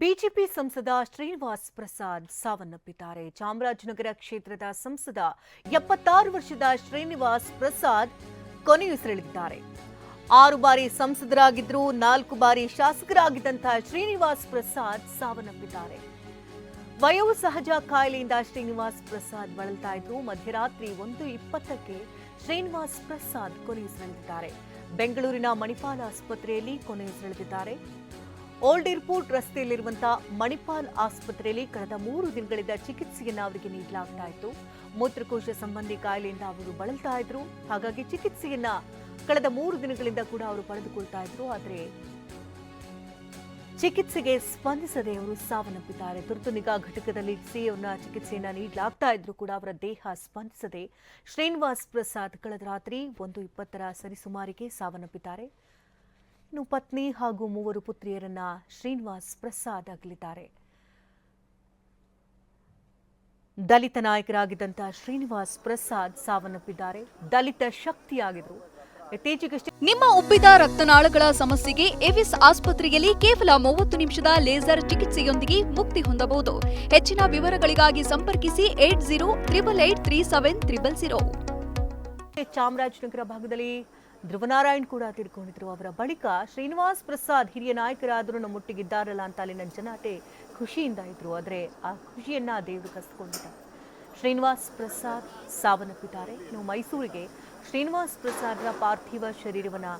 BJP ಸಂಸದ ಶ್ರೀನಿವಾಸ್ ಪ್ರಸಾದ್ ಸಾವನ್ನಪ್ಪಿದ್ದಾರೆ. ಚಾಮರಾಜನಗರ ಕ್ಷೇತ್ರದ ಸಂಸದ ಎಪ್ಪತ್ತಾರು ವರ್ಷದ ಶ್ರೀನಿವಾಸ್ ಪ್ರಸಾದ್ ಕೊನೆಯುಸಿರೆಳೆದಿದ್ದಾರೆ ಆರು ಬಾರಿ ಸಂಸದರಾಗಿದ್ರು ನಾಲ್ಕು ಬಾರಿ ಶಾಸಕರಾಗಿದ್ದಂತಹ ಶ್ರೀನಿವಾಸ್ ಪ್ರಸಾದ್ ಸಾವನ್ನಪ್ಪಿದ್ದಾರೆ. ವಯೋಸಹಜ ಕಾಯಿಲೆಯಿಂದ ಶ್ರೀನಿವಾಸ್ ಪ್ರಸಾದ್ ಬಳಲ್ತಾ ಇದ್ರು ಮಧ್ಯರಾತ್ರಿ ಒಂದು ಇಪ್ಪತ್ತಕ್ಕೆ ಶ್ರೀನಿವಾಸ್ ಪ್ರಸಾದ್ ಕೊನೆಯುಸಿರೆಳೆದಿದ್ದಾರೆ ಬೆಂಗಳೂರಿನ ಮಣಿಪಾಲ್ ಆಸ್ಪತ್ರೆಯಲ್ಲಿ ಕೊನೆಯುಸಿರೆಳೆದಿದ್ದಾರೆ ಓಲ್ಡ್ ಏರ್ಪೋರ್ಟ್ ರಸ್ತೆಯಲ್ಲಿರುವಂತಹ ಮಣಿಪಾಲ್ ಆಸ್ಪತ್ರೆಯಲ್ಲಿ ಕಳೆದ ಮೂರು ದಿನಗಳಿಂದ ಚಿಕಿತ್ಸೆಯನ್ನ ಅವರಿಗೆ ನೀಡಲಾಗ್ತಾ ಇತ್ತು. ಮೂತ್ರಕೋಶ ಸಂಬಂಧಿ ಕಾಯಿಲೆಯಿಂದ ಅವರು ಬಳಲ್ತಾ ಇದ್ರು. ಹಾಗಾಗಿ ಚಿಕಿತ್ಸೆಯನ್ನ ಕಳೆದ ಮೂರು ದಿನಗಳಿಂದ ಕೂಡ ಅವರು ಪಡೆದುಕೊಳ್ತಾ ಇದ್ರು. ಆದರೆ ಚಿಕಿತ್ಸೆಗೆ ಸ್ಪಂದಿಸದೆ ಅವರು ಸಾವನ್ನಪ್ಪಿದ್ದಾರೆ. ತುರ್ತು ನಿಗಾ ಘಟಕದಲ್ಲಿ ಚಿಕಿತ್ಸೆಯನ್ನು ಚಿಕಿತ್ಸೆಯನ್ನ ನೀಡಲಾಗ್ತಾ ಇದ್ರು ಕೂಡ ಅವರ ದೇಹ ಸ್ಪಂದಿಸದೆ ಶ್ರೀನಿವಾಸ್ ಪ್ರಸಾದ್ ಕಳೆದ ರಾತ್ರಿ ಒಂದು ಇಪ್ಪತ್ತರ ಸರಿಸುಮಾರಿಗೆ ಸಾವನ್ನಪ್ಪಿದ್ದಾರೆ. ಇನ್ನು ಪತ್ನಿ ಹಾಗೂ ಮೂವರು ಪುತ್ರಿಯರನ್ನ ಶ್ರೀನಿವಾಸ್ ಪ್ರಸಾದ್ ಅಗಲಿದ್ದಾರೆ. ದಲಿತ ನಾಯಕರಾಗಿದ್ದಂತಹ ಶ್ರೀನಿವಾಸ್ ಪ್ರಸಾದ್ ಸಾವನ್ನಪ್ಪಿದ್ದಾರೆ. ದಲಿತ ಶಕ್ತಿಯಾಗಿದ್ರು. ಇತ್ತೀಚೆಗಷ್ಟೇ ನಿಮ್ಮ ಉಬ್ಬಿದ ರಕ್ತನಾಳಗಳ ಸಮಸ್ಯೆಗೆ ಎವಿಸ್ ಆಸ್ಪತ್ರೆಯಲ್ಲಿ ಕೇವಲ ಮೂವತ್ತು ನಿಮಿಷದ ಲೇಸರ್ ಚಿಕಿತ್ಸೆಯೊಂದಿಗೆ ಮುಕ್ತಿ ಹೊಂದಬಹುದು. ಹೆಚ್ಚಿನ ವಿವರಗಳಿಗಾಗಿ ಸಂಪರ್ಕಿಸಿ eight zero triple eight three seven triple zero. Chamarajanagar ಭಾಗದಲ್ಲಿ ಧ್ರುವನಾರಾಯಣ್ ಕೂಡ ತಿಳ್ಕೊಂಡಿದ್ರು ಅವರ ಬಳಿಕ ಶ್ರೀನಿವಾಸ್ ಪ್ರಸಾದ್ ಹಿರಿಯ ನಾಯಕರಾದರೂ ನಮ್ಮ ಮುಟ್ಟಿಗಿದ್ದಾರಲ್ಲ ಅಂತ ಅಲ್ಲಿನ ಜನತೆ ಖುಷಿಯಿಂದ ಇದ್ರು. ಆದರೆ ಆ ಖುಷಿಯನ್ನ ದೇವರು ಕಸ್ಕೊಂಡಿದ್ದಾರೆ. ಶ್ರೀನಿವಾಸ್ ಪ್ರಸಾದ್ ಸಾವನ್ನಪ್ಪಿದ್ದಾರೆ. ಇನ್ನು ಮೈಸೂರಿಗೆ ಶ್ರೀನಿವಾಸ್ ಪ್ರಸಾದ್ರ ಪಾರ್ಥಿವ ಶರೀರವನ್ನು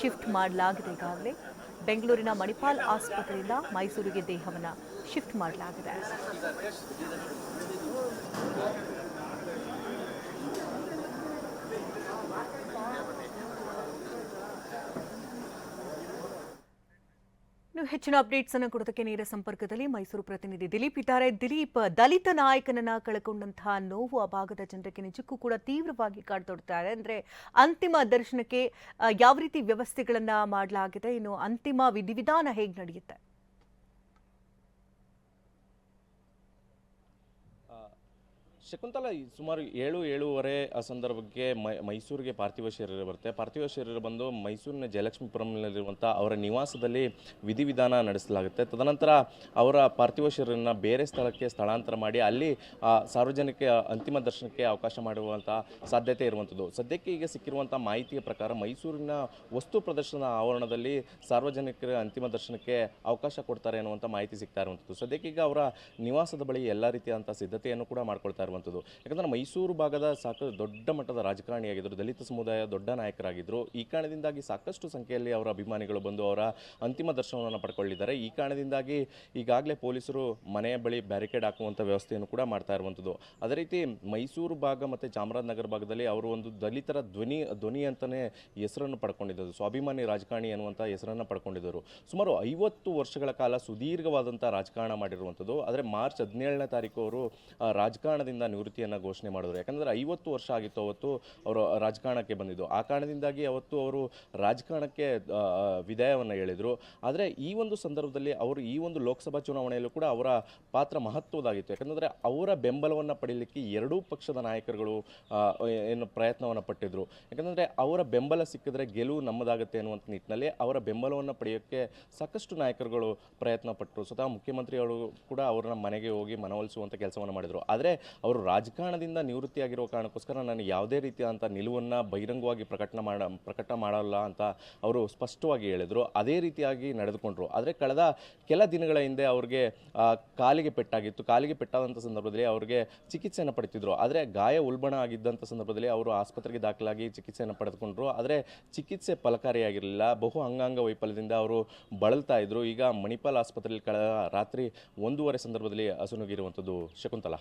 ಶಿಫ್ಟ್ ಮಾಡಲಾಗಿದೆ ಈಗಾಗಲೇ. ಬೆಂಗಳೂರಿನ ಮಣಿಪಾಲ್ ಆಸ್ಪತ್ರೆಯಿಂದ ಮೈಸೂರಿಗೆ ದೇಹವನ್ನು ಶಿಫ್ಟ್ ಮಾಡಲಾಗಿದೆ. ನೀವು ಹೆಚ್ಚಿನ ಅಪ್ಡೇಟ್ಸ್ ಅನ್ನು ಕೊಡೋದಕ್ಕೆ ನೇರ ಸಂಪರ್ಕದಲ್ಲಿ ಮೈಸೂರು ಪ್ರತಿನಿಧಿ ದಿಲೀಪ್ ಇದ್ದಾರೆ. ದಿಲೀಪ್, ದಲಿತ ನಾಯಕನನ್ನ ಕಳ್ಕೊಂಡಂತಹ ನೋವು ಆ ಭಾಗದ ಜನರಿಗೆ ನಿಜಕ್ಕೂ ಕೂಡ ತೀವ್ರವಾಗಿ ಕಾಡ್ತೊಡ್ತಾ ಇದೆ ಅಂದ್ರೆ ಅಂತಿಮ ದರ್ಶನಕ್ಕೆ ಯಾವ ರೀತಿ ವ್ಯವಸ್ಥೆಗಳನ್ನ ಮಾಡಲಾಗಿದೆ? ಇನ್ನು ಅಂತಿಮ ವಿಧಿವಿಧಾನ ಹೇಗೆ ನಡೆಯುತ್ತೆ? ಶಕುಂತಲ ಸುಮಾರು ಏಳು, ಏಳುವರೆ ಆ ಸಂದರ್ಭಕ್ಕೆ ಮೈಸೂರಿಗೆ ಪಾರ್ಥಿವ ಶರೀರ ಬರುತ್ತೆ. ಪಾರ್ಥಿವ ಶರೀರ ಬಂದು ಮೈಸೂರಿನ ಜಯಲಕ್ಷ್ಮೀಪುರಂನಲ್ಲಿರುವಂಥ ಅವರ ನಿವಾಸದಲ್ಲಿ ವಿಧಿವಿಧಾನ ನಡೆಸಲಾಗುತ್ತೆ. ತದನಂತರ ಅವರ ಪಾರ್ಥಿವ ಶರೀರನ ಬೇರೆ ಸ್ಥಳಕ್ಕೆ ಸ್ಥಳಾಂತರ ಮಾಡಿ ಅಲ್ಲಿ ಸಾರ್ವಜನಿಕ ಅಂತಿಮ ದರ್ಶನಕ್ಕೆ ಅವಕಾಶ ಮಾಡುವಂಥ ಸಾಧ್ಯತೆ ಇರುವಂಥದ್ದು. ಸದ್ಯಕ್ಕೆ ಈಗ ಸಿಕ್ಕಿರುವಂಥ ಮಾಹಿತಿಯ ಪ್ರಕಾರ ಮೈಸೂರಿನ ವಸ್ತು ಪ್ರದರ್ಶನ ಆವರಣದಲ್ಲಿ ಸಾರ್ವಜನಿಕರ ಅಂತಿಮ ದರ್ಶನಕ್ಕೆ ಅವಕಾಶ ಕೊಡ್ತಾರೆ ಅನ್ನುವಂಥ ಮಾಹಿತಿ ಸಿಗ್ತಾ ಇರುವಂಥದ್ದು. ಸದ್ಯಕ್ಕೆ ಈಗ ಅವರ ನಿವಾಸದ ಬಳಿ ಎಲ್ಲ ರೀತಿಯಾದಂಥ ಸಿದ್ಧತೆಯನ್ನು ಕೂಡ ಮಾಡ್ಕೊಳ್ತಾ ಇರುವಂಥದ್ದು. ಯಾಕಂದರೆ ಮೈಸೂರು ಭಾಗದ ಸಾಕಷ್ಟು ದೊಡ್ಡ ಮಟ್ಟದ ರಾಜಕಾರಣಿಯಾಗಿದ್ದರು ದಲಿತ ಸಮುದಾಯ ದೊಡ್ಡ ನಾಯಕರಾಗಿದ್ದರು ಈ ಕಾರಣದಿಂದಾಗಿ ಸಾಕಷ್ಟು ಸಂಖ್ಯೆಯಲ್ಲಿ ಅವರ ಅಭಿಮಾನಿಗಳು ಬಂದು ಅವರ ಅಂತಿಮ ದರ್ಶನವನ್ನು ಪಡ್ಕೊಳ್ಳಿದ್ದಾರೆ. ಈ ಕಾರಣದಿಂದಾಗಿ ಈಗಾಗಲೇ ಪೊಲೀಸರು ಮನೆಯ ಬಳಿ ಬ್ಯಾರಿಕೇಡ್ ಹಾಕುವಂಥ ವ್ಯವಸ್ಥೆಯನ್ನು ಕೂಡ ಮಾಡ್ತಾ ಇರುವಂಥದ್ದು. ಅದೇ ರೀತಿ ಮೈಸೂರು ಭಾಗ ಮತ್ತು ಚಾಮರಾಜನಗರ ಭಾಗದಲ್ಲಿ ಅವರು ಒಂದು ದಲಿತರ ಧ್ವನಿ ಧ್ವನಿ ಅಂತಲೇ ಹೆಸರನ್ನು ಪಡ್ಕೊಂಡಿದ್ದರು. ಸ್ವಾಭಿಮಾನಿ ರಾಜಕಾರಣಿ ಅನ್ನುವಂಥ ಹೆಸರನ್ನು ಪಡ್ಕೊಂಡಿದ್ದರು. ಸುಮಾರು ಐವತ್ತು ವರ್ಷಗಳ ಕಾಲ ಸುದೀರ್ಘವಾದಂಥ ರಾಜಕಾರಣ ಮಾಡಿರುವಂಥದ್ದು. ಆದರೆ ಮಾರ್ಚ್ ಹದಿನೇಳನೇ ತಾರೀಕು ಅವರು ರಾಜಕಾರಣದಿಂದ ನಿವೃತ್ತಿಯನ್ನು ಘೋಷಣೆ ಮಾಡಿದ್ರು. ಯಾಕಂದರೆ ಐವತ್ತು ವರ್ಷ ಆಗಿತ್ತು ಅವತ್ತು ಅವರು ರಾಜಕಾರಣಕ್ಕೆ ಬಂದಿದ್ದು. ಆ ಕಾರಣದಿಂದಾಗಿ ಅವತ್ತು ಅವರು ರಾಜಕಾರಣಕ್ಕೆ ವಿದಾಯವನ್ನು ಹೇಳಿದರು. ಆದರೆ ಈ ಒಂದು ಸಂದರ್ಭದಲ್ಲಿ ಅವರು ಈ ಒಂದು ಲೋಕಸಭಾ ಚುನಾವಣೆಯಲ್ಲೂ ಕೂಡ ಅವರ ಪಾತ್ರ ಮಹತ್ವದಾಗಿತ್ತು ಯಾಕಂದರೆ ಅವರ ಬೆಂಬಲವನ್ನು ಪಡೆಯಲಿಕ್ಕೆ ಎರಡೂ ಪಕ್ಷದ ನಾಯಕರುಗಳು ಏನು ಪ್ರಯತ್ನವನ್ನು ಪಟ್ಟಿದ್ರು. ಯಾಕಂದರೆ ಅವರ ಬೆಂಬಲ ಸಿಕ್ಕಿದ್ರೆ ಗೆಲುವು ನಮ್ಮದಾಗುತ್ತೆ ಅನ್ನುವಂಥ ನಿಟ್ಟಿನಲ್ಲಿ ಅವರ ಬೆಂಬಲವನ್ನು ಪಡೆಯೋಕ್ಕೆ ಸಾಕಷ್ಟು ನಾಯಕರುಗಳು ಪ್ರಯತ್ನ ಪಟ್ಟರು ಸ್ವತಃ ಮುಖ್ಯಮಂತ್ರಿಗಳು ಕೂಡ ಅವರನ್ನ ಮನೆಗೆ ಹೋಗಿ ಮನವೊಲಿಸುವಂಥ ಕೆಲಸವನ್ನು ಮಾಡಿದರು. ಆದರೆ ಅವರು ರಾಜಕಾರಣದಿಂದ ನಿವೃತ್ತಿಯಾಗಿರೋ ಕಾರಣಕ್ಕೋಸ್ಕರ ನಾನು ಯಾವುದೇ ರೀತಿಯಾದಂಥ ನಿಲುವನ್ನು ಬಹಿರಂಗವಾಗಿ ಪ್ರಕಟಣೆ ಮಾಡ, ಪ್ರಕಟ ಮಾಡಲ್ಲ ಅಂತ ಅವರು ಸ್ಪಷ್ಟವಾಗಿ ಹೇಳಿದರು. ಅದೇ ರೀತಿಯಾಗಿ ನಡೆದುಕೊಂಡ್ರು. ಆದರೆ ಕಳೆದ ಕೆಲ ದಿನಗಳ ಹಿಂದೆ ಅವ್ರಿಗೆ ಕಾಲಿಗೆ ಪೆಟ್ಟಾಗಿತ್ತು. ಕಾಲಿಗೆ ಪೆಟ್ಟಾದಂಥ ಸಂದರ್ಭದಲ್ಲಿ ಅವ್ರಿಗೆ ಚಿಕಿತ್ಸೆಯನ್ನು ಪಡೆತಿದ್ರು ಆದರೆ ಗಾಯ ಉಲ್ಬಣ ಆಗಿದ್ದಂಥ ಸಂದರ್ಭದಲ್ಲಿ ಅವರು ಆಸ್ಪತ್ರೆಗೆ ದಾಖಲಾಗಿ ಚಿಕಿತ್ಸೆಯನ್ನು ಪಡೆದುಕೊಂಡ್ರು. ಆದರೆ ಚಿಕಿತ್ಸೆ ಫಲಕಾರಿಯಾಗಿರಲಿಲ್ಲ. ಬಹು ಅಂಗಾಂಗ ವೈಫಲ್ಯದಿಂದ ಅವರು ಬಳಲ್ತಾ ಇದ್ರು. ಈಗ ಮಣಿಪಾಲ್ ಆಸ್ಪತ್ರೆಯಲ್ಲಿ ಕಳೆದ ರಾತ್ರಿ ಒಂದೂವರೆ ಸಂದರ್ಭದಲ್ಲಿ ಹಸುನುಗಿರುವಂಥದ್ದು ಶಕುಂತಲಾ.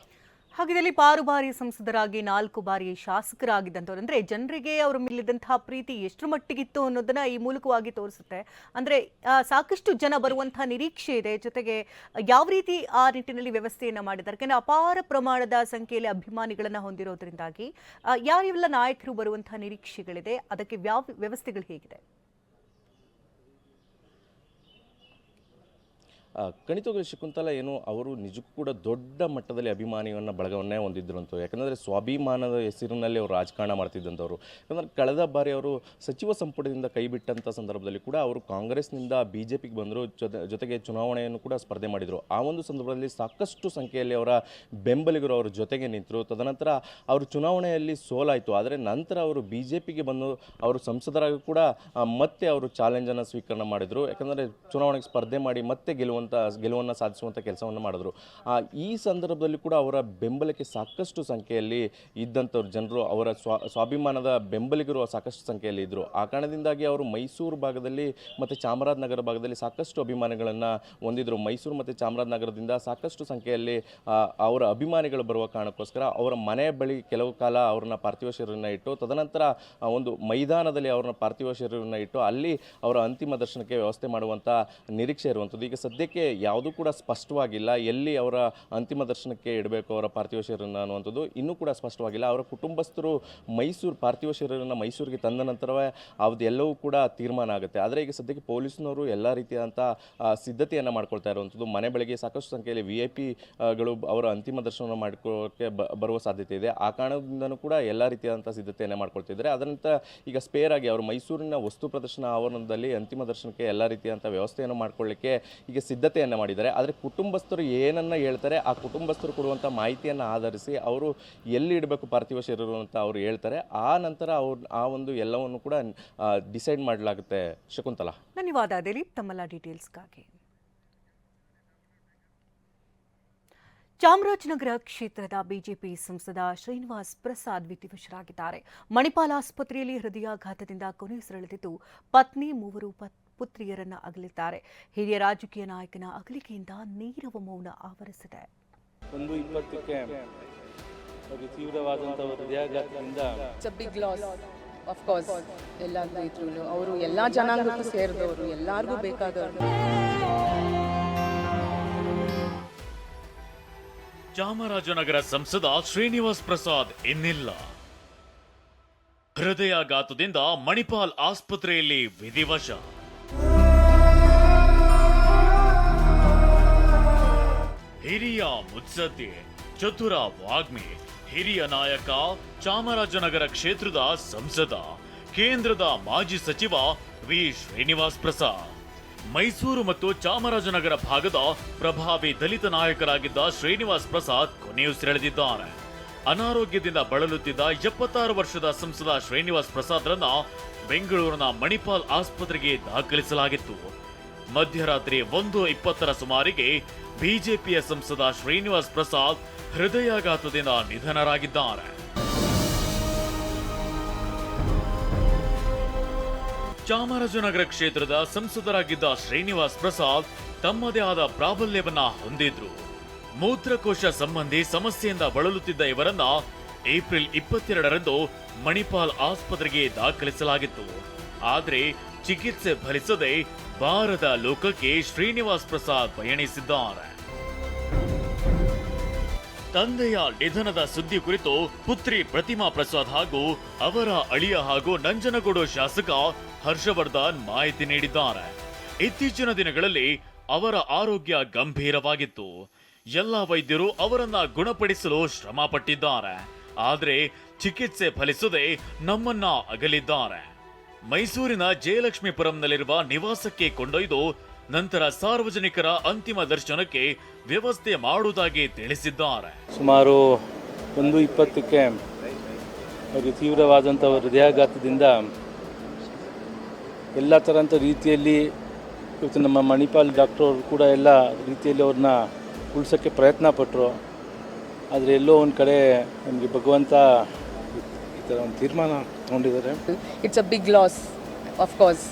ಹಾಗಿದ್ದಲ್ಲಿ ಪಾರು ಬಾರಿ ಸಂಸದರಾಗಿ ನಾಲ್ಕು ಬಾರಿ ಶಾಸಕರಾಗಿದ್ದಂಥವ್ರು. ಅಂದ್ರೆ ಜನರಿಗೆ ಅವರ ಮೇಲಿದ್ದಂತಹ ಪ್ರೀತಿ ಎಷ್ಟು ಮಟ್ಟಿಗಿತ್ತು ಅನ್ನೋದನ್ನ ಈ ಮೂಲಕವಾಗಿ ತೋರಿಸುತ್ತೆ. ಅಂದ್ರೆ ಸಾಕಷ್ಟು ಜನ ಬರುವಂತಹ ನಿರೀಕ್ಷೆ ಇದೆ. ಜೊತೆಗೆ, ಯಾವ ರೀತಿ ಆ ನಿಟ್ಟಿನಲ್ಲಿ ವ್ಯವಸ್ಥೆಯನ್ನ ಮಾಡಿದ್ದಾರೆ? ಯಾಕಂದ್ರೆ ಅಪಾರ ಪ್ರಮಾಣದ ಸಂಖ್ಯೆಯಲ್ಲಿ ಅಭಿಮಾನಿಗಳನ್ನ ಹೊಂದಿರೋದ್ರಿಂದಾಗಿ ಯಾರೆಲ್ಲ ನಾಯಕರು ಬರುವಂತಹ ನಿರೀಕ್ಷೆಗಳಿದೆ, ಅದಕ್ಕೆ ಯಾವ ವ್ಯವಸ್ಥೆಗಳು ಹೇಗಿದೆ? ಕಣಿತೋಗಲಿ ಶಕುಂತಲ ಏನು ಅವರು ನಿಜಕ್ಕೂ ಕೂಡ ದೊಡ್ಡ ಮಟ್ಟದಲ್ಲಿ ಅಭಿಮಾನಿಯನ್ನ ಬಳಗವನ್ನೇ ಹೊಂದಿದ್ರಂತು ಯಾಕಂದರೆ ಸ್ವಾಭಿಮಾನದ ಹೆಸರಿನಲ್ಲಿ ಅವರು ರಾಜಕಾರಣ ಮಾಡ್ತಿದ್ದಂಥವ್ರು ಯಾಕಂದರೆ ಕಳೆದ ಬಾರಿ ಅವರು ಸಚಿವ ಸಂಪುಟದಿಂದ ಕೈ ಬಿಟ್ಟಂಥ ಸಂದರ್ಭದಲ್ಲಿ ಕೂಡ ಅವರು ಕಾಂಗ್ರೆಸ್ನಿಂದ ಬಿ ಜೆ ಪಿಗೆ ಬಂದರು, ಜೊತೆ, ಜೊತೆಗೆ ಚುನಾವಣೆಯನ್ನು ಕೂಡ ಸ್ಪರ್ಧೆ ಮಾಡಿದರು. ಆ ಒಂದು ಸಂದರ್ಭದಲ್ಲಿ ಸಾಕಷ್ಟು ಸಂಖ್ಯೆಯಲ್ಲಿ ಅವರ ಬೆಂಬಲಿಗರು ಅವರ ಜೊತೆಗೆ ನಿಂತರು. ತದನಂತರ ಅವರು ಚುನಾವಣೆಯಲ್ಲಿ ಸೋಲಾಯಿತು. ಆದರೆ ನಂತರ ಅವರು ಬಿ ಜೆ ಪಿಗೆ ಬಂದು ಅವರು ಸಂಸದರಾಗಿ ಕೂಡ ಮತ್ತೆ ಅವರು ಚಾಲೆಂಜನ್ನು ಸ್ವೀಕರಣೆ ಮಾಡಿದರು. ಯಾಕಂದರೆ ಚುನಾವಣೆಗೆ ಸ್ಪರ್ಧೆ ಮಾಡಿ ಮತ್ತೆ ಗೆಲ್ಲುವಂಥ ಗೆಲುವನ್ನು ಸಾಧಿಸುವಂಥ ಕೆಲಸವನ್ನು ಮಾಡಿದ್ರು. ಈ ಸಂದರ್ಭದಲ್ಲಿ ಕೂಡ ಅವರ ಬೆಂಬಲಕ್ಕೆ ಸಾಕಷ್ಟು ಸಂಖ್ಯೆಯಲ್ಲಿ ಇದ್ದಂಥವ್ರು ಜನರು, ಅವರ ಸ್ವಾ, ಸ್ವಾಭಿಮಾನದ ಬೆಂಬಲಿಗರು ಸಾಕಷ್ಟು ಸಂಖ್ಯೆಯಲ್ಲಿ ಇದ್ದರು ಆ ಕಾರಣದಿಂದಾಗಿ ಅವರು ಮೈಸೂರು ಭಾಗದಲ್ಲಿ ಮತ್ತು ಚಾಮರಾಜನಗರ ಭಾಗದಲ್ಲಿ ಸಾಕಷ್ಟು ಅಭಿಮಾನಿಗಳನ್ನು ಹೊಂದಿದ್ರು. ಮೈಸೂರು ಮತ್ತು ಚಾಮರಾಜನಗರದಿಂದ ಸಾಕಷ್ಟು ಸಂಖ್ಯೆಯಲ್ಲಿ ಅವರ ಅಭಿಮಾನಿಗಳು ಬರುವ ಕಾರಣಕ್ಕೋಸ್ಕರ ಅವರ ಮನೆ ಬಳಿ ಕೆಲವು ಕಾಲ ಅವ್ರನ್ನ ಪಾರ್ಥಿವ ಶರೀರನ ಇಟ್ಟು, ತದನಂತರ ಒಂದು ಮೈದಾನದಲ್ಲಿ ಅವ್ರನ್ನ ಪಾರ್ಥಿವ ಶರೀರನ ಇಟ್ಟು, ಅಲ್ಲಿ ಅವರ ಅಂತಿಮ ದರ್ಶನಕ್ಕೆ ವ್ಯವಸ್ಥೆ ಮಾಡುವಂಥ ನಿರೀಕ್ಷೆ ಇರುವಂಥದ್ದು. ಈಗ ಸದ್ಯಕ್ಕೆ ಯಾವುದೂ ಕೂಡ ಸ್ಪಷ್ಟವಾಗಿಲ್ಲ. ಎಲ್ಲಿ ಅವರ ಅಂತಿಮ ದರ್ಶನಕ್ಕೆ ಇಡಬೇಕು ಅವರ ಪಾರ್ಥಿವ ಶರೀರನ ಅನ್ನುವಂಥದ್ದು ಇನ್ನೂ ಕೂಡ ಸ್ಪಷ್ಟವಾಗಿಲ್ಲ. ಅವರ ಕುಟುಂಬಸ್ಥರು ಮೈಸೂರು ಪಾರ್ಥಿವ ಶರೀರನ ಮೈಸೂರಿಗೆ ತಂದ ನಂತರವೇ ಅದೆಲ್ಲವೂ ಕೂಡ ತೀರ್ಮಾನ ಆಗುತ್ತೆ. ಆದರೆ ಈಗ ಸದ್ಯಕ್ಕೆ ಪೊಲೀಸ್ನವರು ಎಲ್ಲ ರೀತಿಯಾದಂಥ ಸಿದ್ಧತೆಯನ್ನು ಮಾಡ್ಕೊಳ್ತಾ ಇರುವಂಥದ್ದು. ಮನೆ ಬೆಳಗ್ಗೆ ಸಾಕಷ್ಟು ಸಂಖ್ಯೆಯಲ್ಲಿ ವಿ ಐ ಪಿಗಳು ಅವರ ಅಂತಿಮ ದರ್ಶನವನ್ನು ಮಾಡ್ಕೊಳ್ಳೋಕ್ಕೆ ಬರುವ ಸಾಧ್ಯತೆ ಇದೆ. ಆ ಕಾರಣದಿಂದನೂ ಕೂಡ ಎಲ್ಲ ರೀತಿಯಾದಂಥ ಸಿದ್ಧತೆಯನ್ನು ಮಾಡ್ಕೊಳ್ತಿದ್ದಾರೆ ಅದರಂತ ಈಗ ಸ್ಪೇರ್ ಆಗಿ ಅವರು ಮೈಸೂರಿನ ವಸ್ತು ಪ್ರದರ್ಶನ ಆವರಣದಲ್ಲಿ ಅಂತಿಮ ದರ್ಶನಕ್ಕೆ ಎಲ್ಲ ರೀತಿಯಾದಂಥ ವ್ಯವಸ್ಥೆಯನ್ನು ಮಾಡ್ಕೊಳ್ಳಿಕ್ಕೆ ಈಗ ಸಿದ್ಧತೆಯನ್ನು ಮಾಡಿದ್ದಾರೆ. ಆದರೆ ಕುಟುಂಬಸ್ಥರು ಏನನ್ನ ಹೇಳ್ತಾರೆ, ಆ ಕುಟುಂಬಸ್ಥರು ಕೊಡುವಂಥ ಮಾಹಿತಿಯನ್ನು ಆಧರಿಸಿ ಅವರು ಎಲ್ಲಿ ಇಡಬೇಕು ಪಾರ್ಥಿವ ಶರೀರ ಅಂತ ಅವರು ಹೇಳ್ತಾರೆ. ಆ ನಂತರ ಅವ್ರ, ಆ ಒಂದು ಎಲ್ಲವನ್ನು ಕೂಡ ಡಿಸೈಡ್ ಮಾಡಲಾಗುತ್ತೆ ಶಕುಂತಲಾ. ಧನ್ಯವಾದ ದಿಲೀಪ್ ತಮ್ಮೆಲ್ಲ ಡೀಟೇಲ್ಸ್ಗಾಗಿ. ಚಾಮರಾಜನಗರ ಕ್ಷೇತ್ರದ ಬಿಜೆಪಿ ಸಂಸದ ಶ್ರೀನಿವಾಸ್ ಪ್ರಸಾದ್ ವಿಧಿವಶರಾಗಿದ್ದಾರೆ. ಮಣಿಪಾಲ ಆಸ್ಪತ್ರೆಯಲ್ಲಿ ಹೃದಯಾಘಾತದಿಂದ ಕೊನೆಯುಸಿರೆಳೆದಿದ್ದು ಪತ್ನಿ ಮೂವರು ಪತ್- ಪುತ್ರಿಯರನ್ನ ಅಗಲಿದ್ದಾರೆ. ಹಿರಿಯ ರಾಜಕೀಯ ನಾಯಕನ ಅಗಲಿಕೆಯಿಂದ ನೀರವ ಮೌನ ಆವರಿಸಿದೆ. ಒಂದು ಇಪ್ಪತ್ತಕ್ಕೆ ತೀವ್ರವಾದಂಥ ಹೃದಯಾಘಾತದಿಂದ ಬಿಗ್ ಲಾಸ್ ಆಫ್ ಕೋರ್ಸ್ ಎಲ್ಲ ಅವರು ಎಲ್ಲ ಜನಾಂಗಕ್ಕೂ ಸೇರಿದವರು ಎಲ್ಲರಿಗೂ ಬೇಕಾದವರು. ಚಾಮರಾಜನಗರ ಸಂಸದ ಶ್ರೀನಿವಾಸ್ ಪ್ರಸಾದ್ ಇನ್ನಿಲ್ಲ. ಹೃದಯಾಘಾತದಿಂದ ಮಣಿಪಾಲ್ ಆಸ್ಪತ್ರೆಯಲ್ಲಿ ವಿಧಿವಶ. ಹಿರಿಯ ಮುತ್ಸದ್ದಿ, ಚತುರ ವಾಗ್ಮಿ, ಹಿರಿಯ ನಾಯಕ, ಚಾಮರಾಜನಗರ ಕ್ಷೇತ್ರದ ಸಂಸದ, ಕೇಂದ್ರದ ಮಾಜಿ ಸಚಿವ ವಿ. ಶ್ರೀನಿವಾಸ್ ಪ್ರಸಾದ್. ಮೈಸೂರು ಮತ್ತು ಚಾಮರಾಜನಗರ ಭಾಗದ ಪ್ರಭಾವಿ ದಲಿತ ನಾಯಕರಾಗಿದ್ದ ಶ್ರೀನಿವಾಸ್ ಪ್ರಸಾದ್ ಕೊನೆಯುಸಿರೆಳೆದಿದ್ದಾರೆ ಅನಾರೋಗ್ಯದಿಂದ ಬಳಲುತ್ತಿದ್ದ ಎಪ್ಪತ್ತಾರು ವರ್ಷದ ಸಂಸದ ಶ್ರೀನಿವಾಸ್ ಪ್ರಸಾದ್ರನ್ನ ಬೆಂಗಳೂರಿನ ಮಣಿಪಾಲ್ ಆಸ್ಪತ್ರೆಗೆ ದಾಖಲಿಸಲಾಗಿತ್ತು. ಮಧ್ಯರಾತ್ರಿ ಒಂದು ಇಪ್ಪತ್ತರ ಸುಮಾರಿಗೆ ಬಿಜೆಪಿಯ ಸಂಸದ ಶ್ರೀನಿವಾಸ್ ಪ್ರಸಾದ್ ಹೃದಯಾಘಾತದಿಂದ ನಿಧನರಾಗಿದ್ದಾರೆ. ಚಾಮರಾಜನಗರ ಕ್ಷೇತ್ರದ ಸಂಸದರಾಗಿದ್ದ ಶ್ರೀನಿವಾಸ್ ಪ್ರಸಾದ್ ತಮ್ಮದೇ ಆದ ಪ್ರಾಬಲ್ಯವನ್ನ ಹೊಂದಿದ್ರು. ಮೂತ್ರಕೋಶ ಸಂಬಂಧಿ ಸಮಸ್ಯೆಯಿಂದ ಬಳಲುತ್ತಿದ್ದ ಇವರನ್ನ ಏಪ್ರಿಲ್ ಇಪ್ಪತ್ತೆರಡರಂದು ಮಣಿಪಾಲ್ ಆಸ್ಪತ್ರೆಗೆ ದಾಖಲಿಸಲಾಗಿತ್ತು. ಆದರೆ ಚಿಕಿತ್ಸೆ ಫಲಿಸದೆ ಬಾರದ ಲೋಕಕ್ಕೆ ಶ್ರೀನಿವಾಸ್ ಪ್ರಸಾದ್ ಪಯಣಿಸಿದ್ದಾರೆ. ತಂದೆಯ ನಿಧನದ ಸುದ್ದಿ ಕುರಿತು ಪುತ್ರಿ ಪ್ರತಿಮಾ ಪ್ರಸಾದ್ ಹಾಗೂ ಅವರ ಅಳಿಯ ಹಾಗೂ ನಂಜನಗೂಡು ಶಾಸಕ ಹರ್ಷವರ್ಧನ್ ಮಾಹಿತಿ ನೀಡಿದ್ದಾರೆ. ಇತ್ತೀಚಿನ ದಿನಗಳಲ್ಲಿ ಅವರ ಆರೋಗ್ಯ ಗಂಭೀರವಾಗಿತ್ತು. ಎಲ್ಲ ವೈದ್ಯರು ಅವರನ್ನ ಗುಣಪಡಿಸಲು ಶ್ರಮ ಪಟ್ಟಿದ್ದಾರೆ ಆದರೆ ಚಿಕಿತ್ಸೆ ಫಲಿಸದೆ ನಮ್ಮನ್ನ ಅಗಲಿದ್ದಾರೆ. ಮೈಸೂರಿನ ಜಯಲಕ್ಷ್ಮೀಪುರಂನಲ್ಲಿರುವ ನಿವಾಸಕ್ಕೆ ಕೊಂಡೊಯ್ದು ನಂತರ ಸಾರ್ವಜನಿಕರ ಅಂತಿಮ ದರ್ಶನಕ್ಕೆ ವ್ಯವಸ್ಥೆ ಮಾಡುವುದಾಗಿ ತಿಳಿಸಿದ್ದಾರೆ. ಸುಮಾರು ಒಂದು ಇಪ್ಪತ್ತಕ್ಕೆ ಅವರಿಗೆ ತೀವ್ರವಾದಂಥ ಹೃದಯಾಘಾತದಿಂದ ಎಲ್ಲ ಥರಂಥ ರೀತಿಯಲ್ಲಿ ಇವತ್ತು ನಮ್ಮ ಮಣಿಪಾಲ್ ಡಾಕ್ಟರ್ ಅವರು ಕೂಡ ಎಲ್ಲ ರೀತಿಯಲ್ಲಿ ಅವ್ರನ್ನ ಉಳಿಸೋಕ್ಕೆ ಪ್ರಯತ್ನ ಪಟ್ಟರು ಆದರೆ ಎಲ್ಲೋ ಒಂದು ಕಡೆ ನಮಗೆ ಭಗವಂತ ಥರ ಒಂದು ತೀರ್ಮಾನ ತೊಗೊಂಡಿದ್ದಾರೆ. It's a big loss of course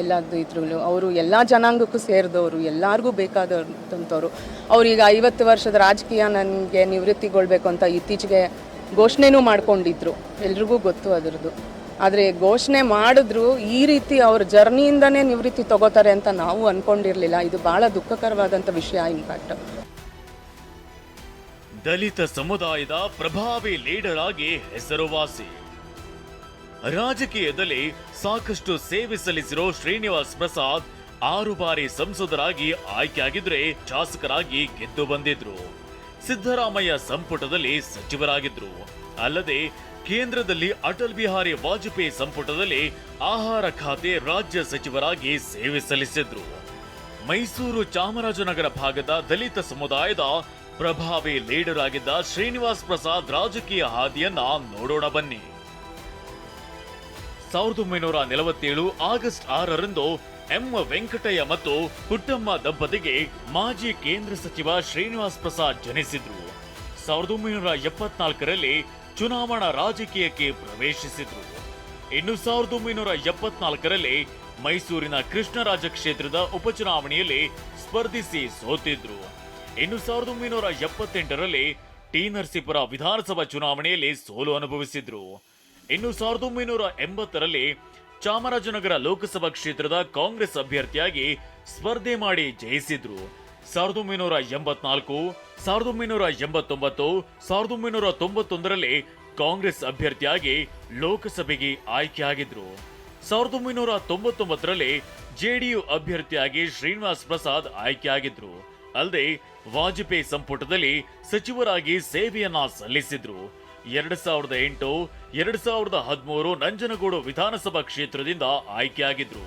ಎಲ್ಲ ಇದ್ರು ಅವರು ಎಲ್ಲ ಜನಾಂಗಕ್ಕೂ ಸೇರಿದವರು, ಎಲ್ಲರಿಗೂ ಬೇಕಾದಂಥವ್ರು. ಅವ್ರೀಗ ಐವತ್ತು ವರ್ಷದ ರಾಜಕೀಯ ನನಗೆ ನಿವೃತ್ತಿಗೊಳ್ಬೇಕು ಅಂತ ಇತ್ತೀಚೆಗೆ ಘೋಷಣೆನೂ ಮಾಡ್ಕೊಂಡಿದ್ರು. ಎಲ್ರಿಗೂ ಗೊತ್ತು ಅದರದ್ದು. ಆದರೆ ಘೋಷಣೆ ಮಾಡಿದ್ರು ಈ ರೀತಿ ಅವ್ರ ಜರ್ನಿಯಿಂದನೇ ನಿವೃತ್ತಿ ತಗೋತಾರೆ ಅಂತ ನಾವು ಅಂದ್ಕೊಂಡಿರಲಿಲ್ಲ ಇದು ಭಾಳ ದುಃಖಕರವಾದಂಥ ವಿಷಯ ಇನ್ಫ್ಯಾಕ್ಟ್ ದಲಿತ ಸಮುದಾಯದ ಪ್ರಭಾವಿ ಲೀಡರ್ ಆಗಿ ಹೆಸರುವಾಸಿ. ರಾಜಕೀಯದಲ್ಲಿ ಸಾಕಷ್ಟು ಸೇವೆ ಸಲ್ಲಿಸಿರೋ ಶ್ರೀನಿವಾಸ್ ಪ್ರಸಾದ್ ಆರು ಬಾರಿ ಸಂಸದರಾಗಿ ಆಯ್ಕೆಯಾಗಿದ್ರೆ ಶಾಸಕರಾಗಿ ಗೆದ್ದು ಬಂದಿದ್ರು. ಸಿದ್ದರಾಮಯ್ಯ ಸಂಪುಟದಲ್ಲಿ ಸಚಿವರಾಗಿದ್ರು. ಅಲ್ಲದೆ ಕೇಂದ್ರದಲ್ಲಿ ಅಟಲ್ ಬಿಹಾರಿ ವಾಜಪೇಯಿ ಸಂಪುಟದಲ್ಲಿ ಆಹಾರ ಖಾತೆ ರಾಜ್ಯ ಸಚಿವರಾಗಿ ಸೇವೆ ಸಲ್ಲಿಸಿದ್ರು. ಮೈಸೂರು ಚಾಮರಾಜನಗರ ಭಾಗದ ದಲಿತ ಸಮುದಾಯದ ಪ್ರಭಾವಿ ಲೀಡರ್ ಆಗಿದ್ದ ಶ್ರೀನಿವಾಸ್ ಪ್ರಸಾದ್ ರಾಜಕೀಯ ಹಾದಿಯನ್ನ ನೋಡೋಣ ಬನ್ನಿ. ಸಾವಿರದ ಒಂಬೈನೂರ ನಲವತ್ತೇಳು ಆಗಸ್ಟ್ ಆರರಂದು ಎಂ ವೆಂಕಟಯ್ಯ ಮತ್ತು ಪುಟ್ಟಮ್ಮ ದಂಪತಿಗೆ ಮಾಜಿ ಕೇಂದ್ರ ಸಚಿವ ಶ್ರೀನಿವಾಸ್ ಪ್ರಸಾದ್ ಜನಿಸಿದ್ರು. ಸಾವಿರದ ಒಂಬೈನೂರ ಎಪ್ಪತ್ನಾಲ್ಕರಲ್ಲಿ ಚುನಾವಣಾ ರಾಜಕೀಯಕ್ಕೆ ಪ್ರವೇಶಿಸಿದ್ರು. ಇನ್ನು ಸಾವಿರದ ಒಂಬೈನೂರ ಎಪ್ಪತ್ನಾಲ್ಕರಲ್ಲಿ ಮೈಸೂರಿನ ಕೃಷ್ಣರಾಜ ಕ್ಷೇತ್ರದ ಉಪಚುನಾವಣೆಯಲ್ಲಿ ಸ್ಪರ್ಧಿಸಿ ಸೋತಿದ್ರು. ಇನ್ನು ಸಾವಿರದ ಒಂಬೈನೂರ ಎಪ್ಪತ್ತೆಂಟರಲ್ಲಿ ಟಿ ನರಸೀಪುರ ವಿಧಾನಸಭಾ ಚುನಾವಣೆಯಲ್ಲಿ ಸೋಲು ಅನುಭವಿಸಿದ್ರು. ಇನ್ನು ಸಾವಿರದ ಒಂಬೈನೂರ ಎಂಬತ್ತರಲ್ಲಿ ಚಾಮರಾಜನಗರ ಲೋಕಸಭಾ ಕ್ಷೇತ್ರದ ಕಾಂಗ್ರೆಸ್ ಅಭ್ಯರ್ಥಿಯಾಗಿ ಸ್ಪರ್ಧೆ ಮಾಡಿ ಜಯಿಸಿದ್ರು. ಸಾವಿರದ ಒಂಬೈನೂರ ಎಂಬತ್ನಾಲ್ಕು, ಸಾವಿರದ ಒಂಬೈನೂರ ಎಂಬತ್ತೊಂಬತ್ತು, ಸಾವಿರದ ಒಂಬೈನೂರ ತೊಂಬತ್ತೊಂದರಲ್ಲಿ ಕಾಂಗ್ರೆಸ್ ಅಭ್ಯರ್ಥಿಯಾಗಿ ಲೋಕಸಭೆಗೆ ಆಯ್ಕೆಯಾಗಿದ್ರು. ಸಾವಿರದ ಒಂಬೈನೂರ ತೊಂಬತ್ತೊಂಬತ್ತರಲ್ಲಿ ಜೆಡಿಯು ಅಭ್ಯರ್ಥಿಯಾಗಿ ಶ್ರೀನಿವಾಸ್ ಪ್ರಸಾದ್ ಆಯ್ಕೆಯಾಗಿದ್ರು. ಅಲ್ಲದೆ ವಾಜಪೇಯಿ ಸಂಪುಟದಲ್ಲಿ ಸಚಿವರಾಗಿ ಸೇವೆಯನ್ನ ಸಲ್ಲಿಸಿದ್ರು. ಎರಡ್ ಸಾವಿರದ ಎಂಟು, ಎರಡ್ ಸಾವಿರದ ಹದಿಮೂರು ನಂಜನಗೂಡು ವಿಧಾನಸಭಾ ಕ್ಷೇತ್ರದಿಂದ ಆಯ್ಕೆಯಾಗಿದ್ರು.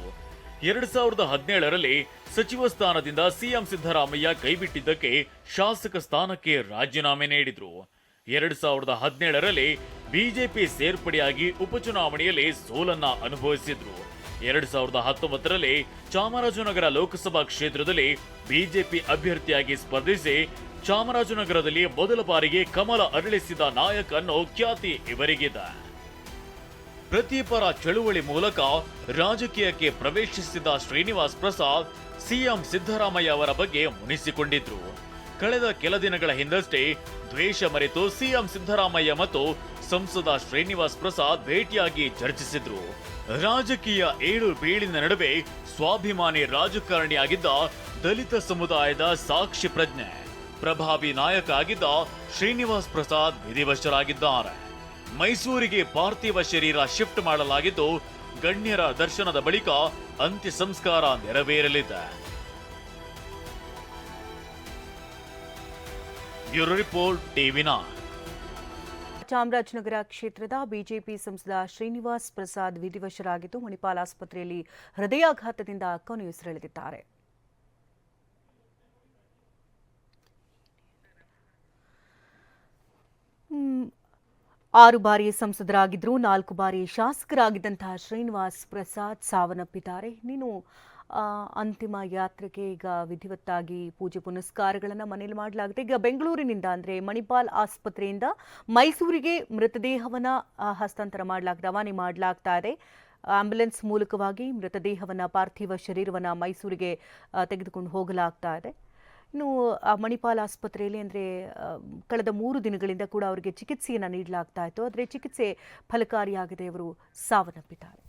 ಎರಡ್ ಸಾವಿರದ ಹದಿನೇಳರಲ್ಲಿ ಸಚಿವ ಸ್ಥಾನದಿಂದ ಸಿಎಂ ಸಿದ್ದರಾಮಯ್ಯ ಕೈಬಿಟ್ಟಿದ್ದಕ್ಕೆ ಶಾಸಕ ಸ್ಥಾನಕ್ಕೆ ರಾಜೀನಾಮೆ ನೀಡಿದ್ರು. ಎರಡ್ ಸಾವಿರದ ಹದಿನೇಳರಲ್ಲಿ ಬಿಜೆಪಿ ಸೇರ್ಪಡೆಯಾಗಿ ಉಪಚುನಾವಣೆಯಲ್ಲಿ ಸೋಲನ್ನ ಅನುಭವಿಸಿದ್ರು. ಎರಡ್ ಸಾವಿರದ ಹತ್ತೊಂಬತ್ತರಲ್ಲಿ ಚಾಮರಾಜನಗರ ಲೋಕಸಭಾ ಕ್ಷೇತ್ರದಲ್ಲಿ ಬಿಜೆಪಿ ಅಭ್ಯರ್ಥಿಯಾಗಿ ಸ್ಪರ್ಧಿಸಿ ಚಾಮರಾಜನಗರದಲ್ಲಿ ಮೊದಲ ಬಾರಿಗೆ ಕಮಲ ಅರಳಿಸಿದ ನಾಯಕ ಅನ್ನೋ ಖ್ಯಾತಿ ಇವರಿಗಿದೆ. ಪ್ರತಿಪರ ಚಳುವಳಿ ಮೂಲಕ ರಾಜಕೀಯಕ್ಕೆ ಪ್ರವೇಶಿಸಿದ ಶ್ರೀನಿವಾಸ್ ಪ್ರಸಾದ್, ಸಿಎಂ ಸಿದ್ದರಾಮಯ್ಯ ಅವರ ಬಗ್ಗೆ ಮುನಿಸಿಕೊಂಡಿದ್ರು. ಕಳೆದ ಕೆಲ ದಿನಗಳ ಹಿಂದಷ್ಟೇ ದ್ವೇಷ ಮರೆತು ಸಿಎಂ ಸಿದ್ದರಾಮಯ್ಯ ಮತ್ತು ಸಂಸದ ಶ್ರೀನಿವಾಸ್ ಪ್ರಸಾದ್ ಭೇಟಿಯಾಗಿ ಚರ್ಚಿಸಿದ್ರು. ರಾಜಕೀಯ ಏಳು ಬೀಳಿನ ನಡುವೆ ಸ್ವಾಭಿಮಾನಿ ರಾಜಕಾರಣಿಯಾಗಿದ್ದ ದಲಿತ ಸಮುದಾಯದ ಸಾಕ್ಷಿ ಪ್ರಜ್ಞೆ, ಪ್ರಭಾವಿ ನಾಯಕ ಆಗಿದ್ದ ಶ್ರೀನಿವಾಸ್ ಪ್ರಸಾದ್ ವಿಧಿವಶರಾಗಿದ್ದಾರೆ. ಮೈಸೂರಿಗೆ ಪಾರ್ಥಿವ ಶರೀರ ಶಿಫ್ಟ್ ಮಾಡಲಾಗಿದ್ದು, ಗಣ್ಯರ ದರ್ಶನದ ಬಳಿಕ ಅಂತ್ಯ ಸಂಸ್ಕಾರ ನೆರವೇರಲಿದೆ. ಬ್ಯೂರೋ ರಿಪೋರ್ಟ್ ಟಿವಿನ ಚಾಮರಾಜನಗರ ಕ್ಷೇತ್ರದ ಬಿಜೆಪಿ ಸಂಸದ ಶ್ರೀನಿವಾಸ್ ಪ್ರಸಾದ್ ವಿಧಿವಶರಾಗಿದ್ದು, ಮಣಿಪಾಲ್ ಆಸ್ಪತ್ರೆಯಲ್ಲಿ ಹೃದಯಾಘಾತದಿಂದ ಕೊನೆಯುಸಿರೆಳೆದಿದ್ದಾರೆ. ಆರು ಬಾರಿ ಸಂಸದರಾಗಿದ್ದರು ನಾಲ್ಕು ಬಾರಿ ಶಾಸಕರಾಗಿದ್ದಂತಹ ಶ್ರೀನಿವಾಸ್ ಪ್ರಸಾದ್ ಸಾವನ್ನಪ್ಪಿದ್ದಾರೆ ನೀನು ಅಂತಿಮ ಯಾತ್ರೆಗೆ ಈಗ ವಿಧಿವತ್ತಾಗಿ ಪೂಜೆ ಪುನಸ್ಕಾರಗಳನ್ನು ಮನೇಲಿ ಮಾಡಲಾಗುತ್ತೆ. ಈಗ ಬೆಂಗಳೂರಿನಿಂದ ಅಂದರೆ ಮಣಿಪಾಲ್ ಆಸ್ಪತ್ರೆಯಿಂದ ಮೈಸೂರಿಗೆ ಮೃತದೇಹವನ್ನು ಹಸ್ತಾಂತರ ಮಾಡಲಾಗ, ರವಾನೆ ಮಾಡಲಾಗ್ತಾ ಇದೆ. ಆಂಬ್ಯುಲೆನ್ಸ್ ಮೂಲಕವಾಗಿ ಮೃತದೇಹವನ್ನು, ಪಾರ್ಥಿವ ಶರೀರವನ್ನು ಮೈಸೂರಿಗೆ ತೆಗೆದುಕೊಂಡು ಹೋಗಲಾಗ್ತಾ ಇದೆ. ಇನ್ನು ಮಣಿಪಾಲ್ ಆಸ್ಪತ್ರೆಯಲ್ಲಿ ಅಂದರೆ ಕಳೆದ ಮೂರು ದಿನಗಳಿಂದ ಕೂಡ ಅವರಿಗೆ ಚಿಕಿತ್ಸೆಯನ್ನು ನೀಡಲಾಗ್ತಾ ಇತ್ತು. ಆದರೆ ಚಿಕಿತ್ಸೆ ಫಲಕಾರಿಯಾಗದೆ ಅವರು ಸಾವನ್ನಪ್ಪಿದ್ದಾರೆ.